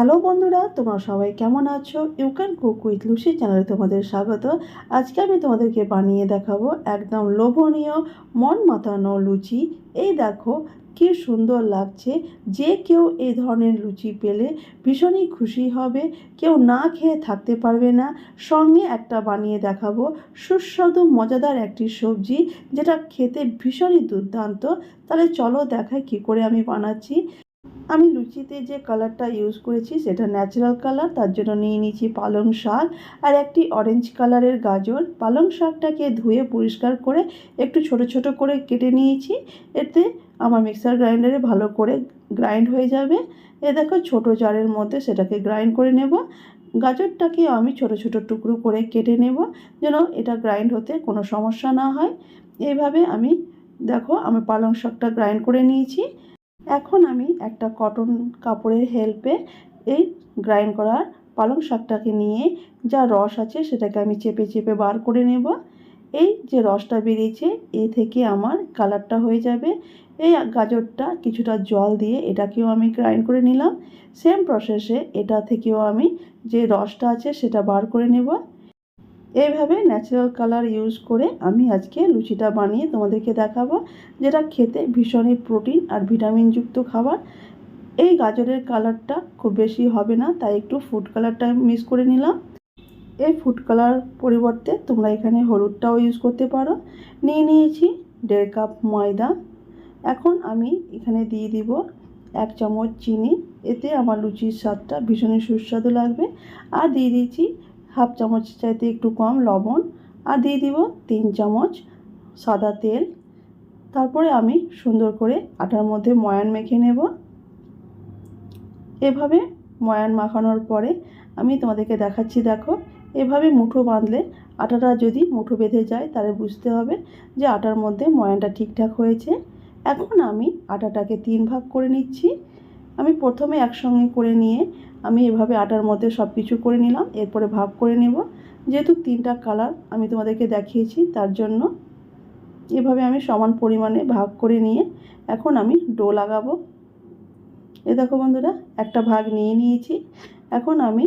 Hello বন্ধুরা, তোমরা সবাই কেমন আছো? You can cook with Lucy চ্যানেলে তোমাদের স্বাগত। আজকে আমি তোমাদেরকে বানিয়ে দেখাবো একদম লোভনীয়, মন মাতানো লুচি। এই দেখো, কি সুন্দর লাগছে। যে কেউ এই ধরনের লুচি পেলে ভীষণই খুশি হবে। কেউ না খেয়ে থাকতে পারবে না। সঙ্গে একটা বানিয়ে দেখাবো। সুস্বাদু, মজাদার একটি সবজি, যেটা খেতে ভীষণই দুর্দান্ত। তাহলে চলো দেখাই কী করে আমি বানাচ্ছি। আমি লুচিতে যে কালারটা ইউজ করেছি সেটা ন্যাচারাল কালার তার জন্য নিয়ে নিয়েছি পালং শাক আর একটি অরেঞ্জ কালারের গাজর। পালং শাকটাকে ধুয়ে পরিষ্কার করে একটু ছোট ছোট করে কেটে নিয়েছি। এতে আমার মিক্সার গ্রাইন্ডারে ভালো করে গ্রাইন্ড হয়ে যাবে। এ দেখো ছোট জারের মধ্যে সেটাকে গ্রাইন্ড করে নেব। গাজরটাকে আমি ছোট ছোট টুকরো করে কেটে নেব যেন এটা গ্রাইন্ড হতে কোনো সমস্যা না হয়। এইভাবে আমি দেখো আমি পালং শাকটা গ্রাইন্ড করে নিয়েছি। এখন আমি একটা কটন কাপড়ের হেল্পে এই গ্রাইন্ড করার পালং শাকটাকে নিয়ে যা রস আছে সেটাকে আমি চেপে চেপে বার করে নেব। এই যে রসটা বেরিয়েছে, এ থেকে আমার কালারটা হয়ে যাবে। এই গাজরটা কিছুটা জল দিয়ে এটাকেও আমি গ্রাইন্ড করে নিলাম। সেম প্রসেসে এটা থেকেও আমি যে রসটা আছে সেটা বার করে নেব। এইভাবে ন্যাচারাল কালার ইউজ করে আমি আজকে লুচিটা বানিয়ে তোমাদেরকে দেখাবো, যেটা খেতে ভীষণই প্রোটিন আর ভিটামিনযুক্ত খাবার। এই গাজরের কালারটা খুব বেশি হবে না, তাই একটু ফুড কালারটা মিক্স করে নিলাম। এই ফুড কালার পরিবর্তে তোমরা এখানে হলুদটাও ইউজ করতে পারো। নিয়ে নিয়েছি দেড় কাপ ময়দা। এখন আমি এখানে দিয়ে দিব এক চামচ চিনি, এতে আমার লুচির স্বাদটা ভীষণই সুস্বাদু লাগবে। আর দিয়ে দিয়েছি হাফ চামচ চাইতে একটু কম লবণ আর দিয়ে দিব তিন চামচ সাদা তেল। তারপরে আমি সুন্দর করে আটার মধ্যে ময়ান মেখে নেব। এভাবে ময়ান মাখানোর পরে আমি তোমাদেরকে দেখাচ্ছি, দেখো, এভাবে মুঠো বাঁধলে আটাটা যদি মুঠো বেঁধে যায়, তাহলে বুঝতে হবে যে আটার মধ্যে ময়ানটা ঠিকঠাক হয়েছে। এখন আমি আটাটাকে তিন ভাগ করে নিচ্ছি। আমি প্রথমে একসঙ্গে করে নিয়ে আমি এভাবে আটার মধ্যে সব কিছু করে নিলাম, এরপরে ভাগ করে নেব। যেহেতু তিনটা কালার আমি তোমাদেরকে দেখিয়েছি, তার জন্য এভাবে আমি সমান পরিমাণে ভাগ করে নিয়ে এখন আমি ডো লাগাবো। এ দেখো বন্ধুরা, একটা ভাগ নিয়ে নিয়েছি। এখন আমি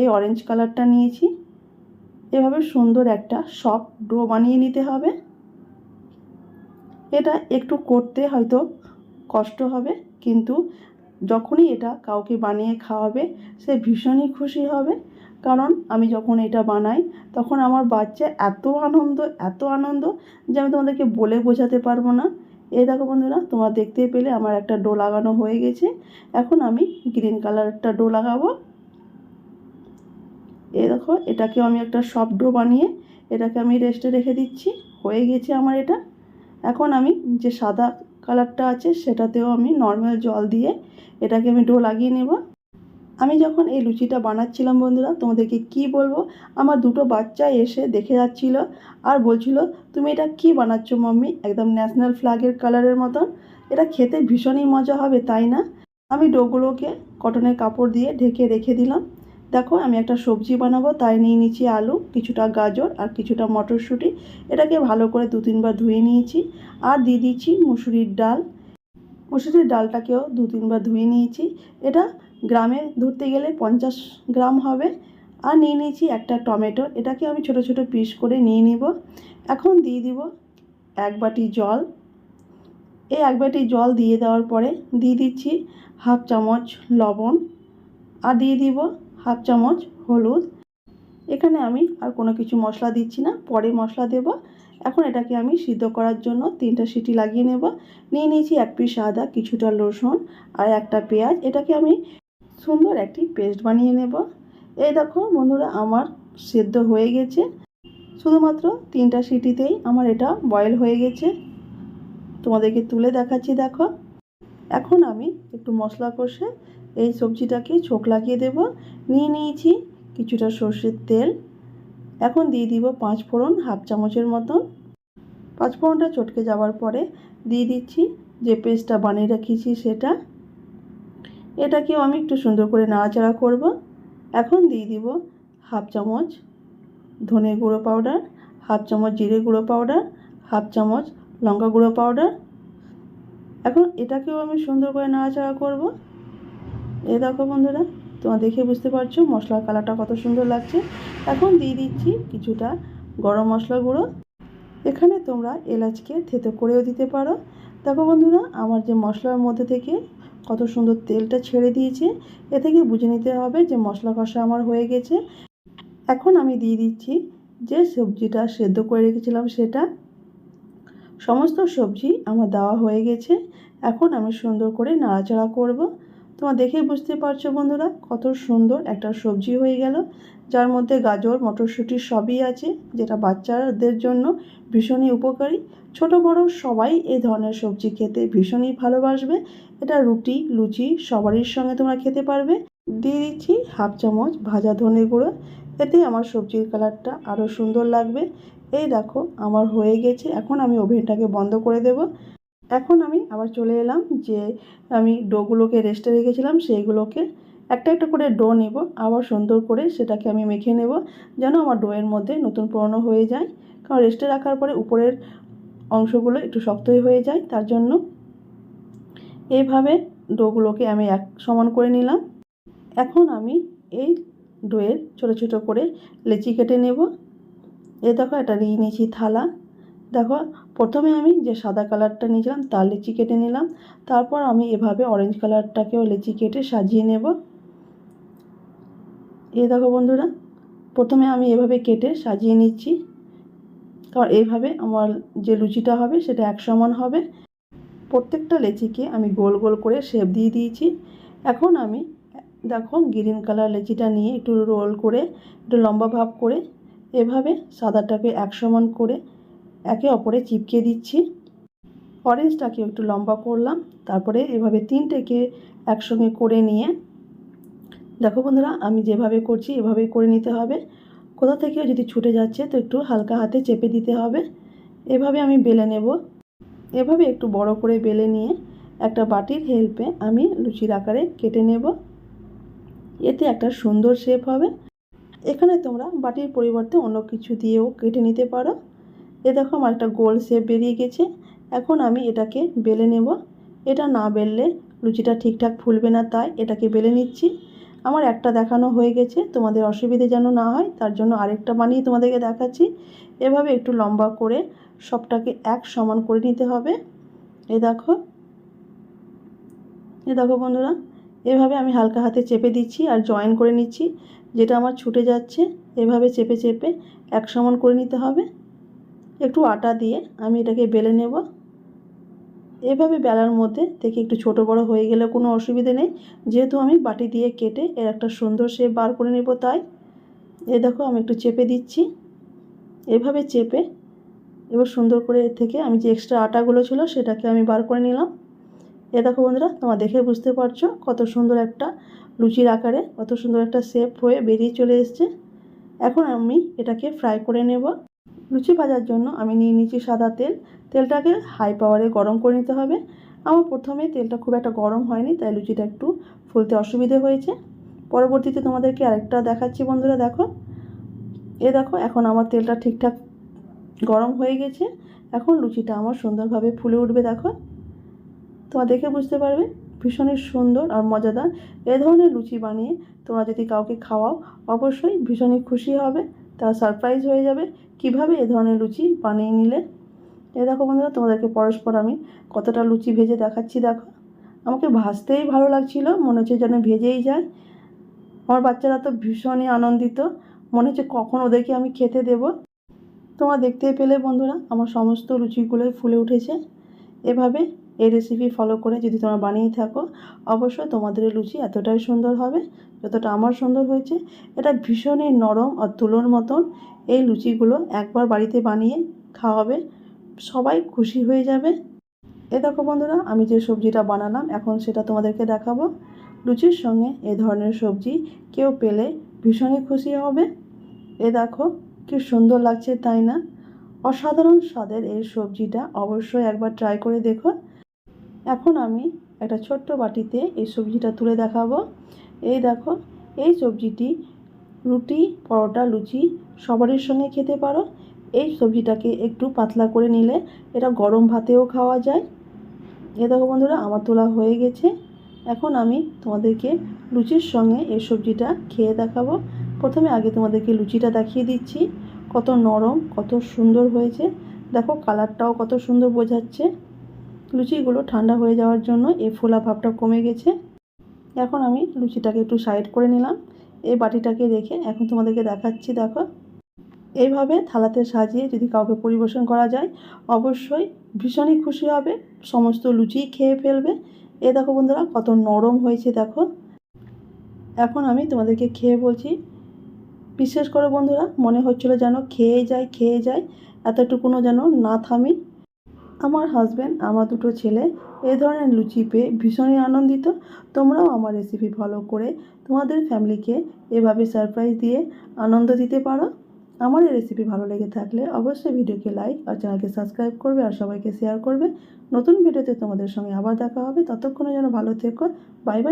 এই অরেঞ্জ কালারটা নিয়েছি। এভাবে সুন্দর একটা সফট ডো বানিয়ে নিতে হবে। এটা একটু করতে হয়তো কষ্ট হবে, কিন্তু যখনই এটা কাউকে বানিয়ে খাওয়াবে, সে ভীষণই খুশি হবে। কারণ আমি যখন এটা বানাই, তখন আমার বাচ্চা এত আনন্দ এত আনন্দ যে আমি তোমাদেরকে বলে বোঝাতে পারব না। এই দেখো বন্ধুরা, তোমরা দেখতে পেলে আমার একটা ডো লাগানো হয়ে গেছে। এখন আমি গ্রিন কালারটা ডো লাগাবো। এই দেখো, এটাকেও আমি একটা সফট ডো বানিয়ে এটাকে আমি রেস্টে রেখে দিচ্ছি। হয়ে গেছে আমার এটা। এখন আমি যে সাদা কালারটা আছে সেটাতেও আমি নর্মাল জল দিয়ে এটাকে আমি ডো লাগিয়ে নেব। আমি যখন এই লুচিটা বানাচ্ছিলাম বন্ধুরা, তোমাদেরকে কি বলব? আমার দুটো বাচ্চা এসে দেখে যাচ্ছিল আর বলছিল, তুমি এটা কি বানাচ্ছ মাম্মি? একদম ন্যাশনাল ফ্ল্যাগের কালারের মতন। এটা খেতে ভীষণই মজা হবে, তাই না? আমি ডোগুলোকে কটনের কাপড় দিয়ে ঢেকে রেখে দিলাম। দেখো, আমি একটা সবজি বানাবো, তাই নিয়ে নিচ্ছি আলু, কিছুটা গাজর আর কিছুটা মটরশুঁটি। এটাকে ভালো করে দু তিনবার ধুয়ে নিয়েছি। আর দিয়ে দিচ্ছি মুসুরির ডাল। মুসুরির ডালটাকেও দু তিনবার ধুয়ে নিয়েছি। এটা গ্রামে ধরতে গেলে পঞ্চাশ গ্রাম হবে। আর নিয়ে নিয়েছি একটা টমেটো। এটাকে আমি ছোট ছোট পিস করে নিয়ে নিব। এখন দিয়ে দিব এক বাটি জল। এই এক বাটি জল দিয়ে দেওয়ার পরে দিয়ে দিচ্ছি হাফ চামচ লবণ। আর দিয়ে দিব হাফ চামচ হলুদ। এখানে আমি আর কোনো কিছু মশলা দিচ্ছি না, পরে মশলা দেব। এখন এটাকে আমি সিদ্ধ করার জন্য তিনটা সিটি লাগিয়ে নেব। নিয়ে নিয়েছি এক পিস আদা, কিছুটা রসুন আর একটা পেঁয়াজ। এটাকে আমি সুন্দর একটি পেস্ট বানিয়ে নেব। এই দেখো বন্ধুরা, আমার সেদ্ধ হয়ে গেছে। শুধুমাত্র তিনটা সিটিতেই আমার এটা বয়েল হয়ে গেছে। তোমাদেরকে তুলে দেখাচ্ছি, দেখো। এখন আমি একটু মশলা কষে এই সবজিটাকে ছোক লাগিয়ে দেব। নিয়ে নিয়েছি কিছুটা সর্ষের তেল। এখন দিয়ে দিব পাঁচ ফোড়ন হাফ চামচের মতন পাঁচ ফোড়নটা চটকে যাওয়ার পরে দিয়ে দিচ্ছি যে পেস্টটা বানিয়ে রেখেছি সেটা। এটাকেও আমি একটু সুন্দর করে নাড়াচাড়া করব। এখন দিয়ে দিব হাফ চামচ ধনে গুঁড়ো পাউডার, হাফ চামচ জিরে গুঁড়ো পাউডার, হাফ চামচ লঙ্কা গুঁড়ো পাউডার। এখন এটাকেও আমি সুন্দর করে নাড়াচাড়া করব। এই দেখো বন্ধুরা, তোমার দেখে বুঝতে পারছ মশলার কালারটা কত সুন্দর লাগছে। এখন দিয়ে দিচ্ছি কিছুটা গরম মশলা গুঁড়ো। এখানে তোমরা এলাচকে থেতো করেও দিতে পারো। দেখো বন্ধুরা, আমার যে মশলার মধ্যে থেকে কত সুন্দর তেলটা ছেড়ে দিয়েছে, এ থেকে বুঝে নিতে হবে যে মশলা কষা আমার হয়ে গেছে। এখন আমি দিয়ে দিচ্ছি যে সবজিটা সেদ্ধ করে রেখেছিলাম সেটা। সমস্ত সবজি আমার দেওয়া হয়ে গেছে। এখন আমি সুন্দর করে নাড়াচাড়া করব। তোমার দেখেই বুঝতে পারছ বন্ধুরা, কত সুন্দর একটা সবজি হয়ে গেল। যার মধ্যে গাজর, মটরশুঁটি সবই আছে, যেটা বাচ্চাদের জন্য ভীষণই উপকারী। ছোট, বড় সবাই এই ধরনের সবজি খেতে ভীষণই ভালোবাসবে। এটা রুটি, লুচি সবারই সঙ্গে তোমরা খেতে পারবে। দিয়ে দিচ্ছি হাফ চামচ ভাজা ধনে গুঁড়ো। এতে আমার সবজির কালারটা আরও সুন্দর লাগবে। এই দেখো, আমার হয়ে গেছে। এখন আমি ওভেনটাকে বন্ধ করে দেব। এখন আমি আবার চলে এলাম যে আমি ডোগুলোকে রেস্টে রেখেছিলাম, সেইগুলোকে একটা একটা করে ডো নেব, আবার সুন্দর করে সেটাকে আমি মেখে নেব যেন আমার ডোয়ের মধ্যে নতুন পুরনো হয়ে যায়। কারণ রেস্টে রাখার পরে উপরের অংশগুলো একটু শক্তই হয়ে যায়, তার জন্য এইভাবে ডোগুলোকে আমি এক সমান করে নিলাম। এখন আমি এই ডোয়ের ছোটো ছোটো করে লেচি কেটে নেব। এ দেখো এটা নিয়ে নিয়েছি থালা। দেখো প্রথমে আমি যে সাদা কালারটা নিয়েছিলাম, তার লেচি কেটে নিলাম। তারপর আমি এভাবে অরেঞ্জ কালারটাকেও লেচি কেটে সাজিয়ে নেব। এ দেখো বন্ধুরা, প্রথমে আমি এভাবে কেটে সাজিয়ে নিচ্ছি। কারণ এইভাবে আমার যে লুচিটা হবে, সেটা এক সমান হবে। প্রত্যেকটা লেচিকে আমি গোল গোল করে শেপ দিয়ে দিয়েছি। এখন আমি দেখো গ্রিন কালার লেচিটা নিয়ে একটু রোল করে, একটু লম্বা ভাব করে, এভাবে সাদাটাকে এক সমান করে একে অপরে চিপকে দিচ্ছি। অরেঞ্জটাকে একটু লম্বা করলাম, তারপরে এভাবে তিনটেকে একসঙ্গে করে নিয়ে, দেখো বন্ধুরা, আমি যেভাবে করছি এভাবেই করে নিতে হবে। কোথা থেকেও যদি ছুটে যাচ্ছে, তো একটু হালকা হাতে চেপে দিতে হবে। এভাবে আমি বেলে নেব। এভাবে একটু বড় করে বেলে নিয়ে একটা বাটির হেল্পে আমি লুচির আকারে কেটে নেব। এতে একটা সুন্দর শেপ হবে। এখানে তোমরা বাটির পরিবর্তে অন্য কিছু দিয়েও কেটে নিতে পারো। এ দেখো আমার একটা গোল শেপ বেরিয়ে গেছে। এখন আমি এটাকে বেলে নেব। এটা না বেললে লুচিটা ঠিকঠাক ফুলবে না, তাই এটাকে বেলে নিচ্ছি। আমার একটা দেখানো হয়ে গেছে, তোমাদের অসুবিধে যেন না হয়, তার জন্য আরেকটা বানিয়ে তোমাদেরকে দেখাচ্ছি। এভাবে একটু লম্বা করে সবটাকে এক সমান করে নিতে হবে। এ দেখো। এ দেখো বন্ধুরা, এভাবে আমি হালকা হাতে চেপে দিচ্ছি আর জয়েন করে নিচ্ছি। যেটা আমার ছুটে যাচ্ছে, এভাবে চেপে চেপে এক সমান করে নিতে হবে। একটু আটা দিয়ে আমি এটাকে বেলে নেব। এভাবে বেলার মধ্যে থেকে একটু ছোট বড় হয়ে গেলে কোনো অসুবিধে নেই। যেহেতু আমি বাটি দিয়ে কেটে এর একটা সুন্দর শেপ বার করে নেব তাই। এ দেখো আমি একটু চেপে দিচ্ছি। এভাবে চেপে এবার সুন্দর করে এর থেকে আমি যে এক্সট্রা আটাগুলো ছিল সেটাকে আমি বার করে নিলাম। এ দেখো বন্ধুরা, তোমার দেখে বুঝতে পারছ কত সুন্দর একটা লুচির আকারে কত সুন্দর একটা শেপ হয়ে বেরিয়ে চলে এসছে। এখন আমি এটাকে ফ্রাই করে নেব। লুচি ভাজার জন্য আমি নিয়ে নিচ্ছি সাদা তেল। তেলটাকে হাই পাওয়ারে গরম করে নিতে হবে। আমার প্রথমে তেলটা খুব একটা গরম হয়নি, তাই লুচিটা একটু ফুলতে অসুবিধে হয়েছে। পরবর্তীতে তোমাদেরকে আরেকটা দেখাচ্ছি বন্ধুরা, দেখো। এ দেখো, এখন আমার তেলটা ঠিকঠাক গরম হয়ে গেছে। এখন লুচিটা আমার সুন্দরভাবে ফুলে উঠবে, দেখো। তোমরা দেখে বুঝতে পারবে, ভীষণই সুন্দর আর মজাদার। এ ধরনের লুচি বানিয়ে তোমরা যদি কাউকে খাওয়াও, অবশ্যই ভীষণই খুশি হবে। তারা সারপ্রাইজ হয়ে যাবে। কীভাবে এ ধরনের লুচি বানিয়ে নিলে? এ দেখো বন্ধুরা, তোমাদেরকে পরস্পর আমি কতটা লুচি ভেজে দেখাচ্ছি, দেখো। আমাকে ভাজতেই ভালো লাগছিল, মনে হচ্ছে যেন ভেজেই যায়। আমার বাচ্চারা তো ভীষণই আনন্দিত, মনে হচ্ছে কখন ওদেরকে আমি খেতে দেব। তোমরা দেখতে পেলে বন্ধুরা, আমার সমস্ত লুচিগুলোই ফুলে উঠেছে। এভাবে এই রেসিপি ফলো করে যদি তোমরা বানিয়ে থাকো, অবশ্যই তোমাদের লুচি এতটাই সুন্দর হবে যতটা আমার সুন্দর হয়েছে। এটা ভীষণই নরম আর তুলোর মতন। এই লুচিগুলো একবার বাড়িতে বানিয়ে খাওয়াবে, সবাই খুশি হয়ে যাবে। এ দেখো বন্ধুরা, আমি যে সবজিটা বানালাম, এখন সেটা তোমাদেরকে দেখাবো। লুচির সঙ্গে এ ধরনের সবজি কেউ পেলে ভীষণই খুশি হবে। এ দেখো, কি সুন্দর লাগছে তাই না? অসাধারণ স্বাদের এই সবজিটা অবশ্যই একবার ট্রাই করে দেখো। এখন আমি একটা ছোট্ট বাটিতে এই সবজিটা তুলে দেখাবো। এই দেখো, এই সবজিটি রুটি, পরোটা, লুচি সবারই সঙ্গে খেতে পারো। এই সবজিটাকে একটু পাতলা করে নিলে এটা গরম ভাতেও খাওয়া যায়। এ দেখো বন্ধুরা, আমার তোলা হয়ে গেছে। এখন আমি তোমাদেরকে লুচির সঙ্গে এই সবজিটা খেয়ে দেখাবো। প্রথমে আগে তোমাদেরকে লুচিটা দেখিয়ে দিচ্ছি। কত নরম, কত সুন্দর হয়েছে। দেখো, কালারটাও কত সুন্দর বোঝাচ্ছে। লুচিগুলো ঠান্ডা হয়ে যাওয়ার জন্য এই ফোলা ভাবটা কমে গেছে। এখন আমি লুচিটাকে একটু সাইড করে নিলাম। এই বাটিটাকে রেখে এখন তোমাদেরকে দেখাচ্ছি, দেখো। এইভাবে থালাতে সাজিয়ে যদি কাউকে পরিবেশন করা যায়, অবশ্যই ভীষণই খুশি হবে। সমস্ত লুচি খেয়ে ফেলবে। এ দেখো বন্ধুরা, কত নরম হয়েছে, দেখো। এখন আমি তোমাদেরকে খেয়ে বলছি, বিশেষ করে বন্ধুরা, মনে হচ্ছিল যেন খেয়ে যায় খেয়ে যায় এতটুকুনও যেন না থামি। আমার হাজব্যান্ড আমার দুটো ছেলে এ ধরনের লুচি পেয়ে ভীষণই আনন্দিত। তোমরাও আমার রেসিপি ফলো করে তোমাদের ফ্যামিলিকে এভাবে সারপ্রাইজ দিয়ে আনন্দ দিতে পারো। আমার এই রেসিপি ভালো লেগে থাকলে অবশ্যই ভিডিওকে লাইক আর চ্যানেলকে সাবস্ক্রাইব করবে আর সবাইকে শেয়ার করবে। নতুন ভিডিওতে তোমাদের সঙ্গে আবার দেখা হবে। ততক্ষণে যেন ভালো থেকো। Bye bye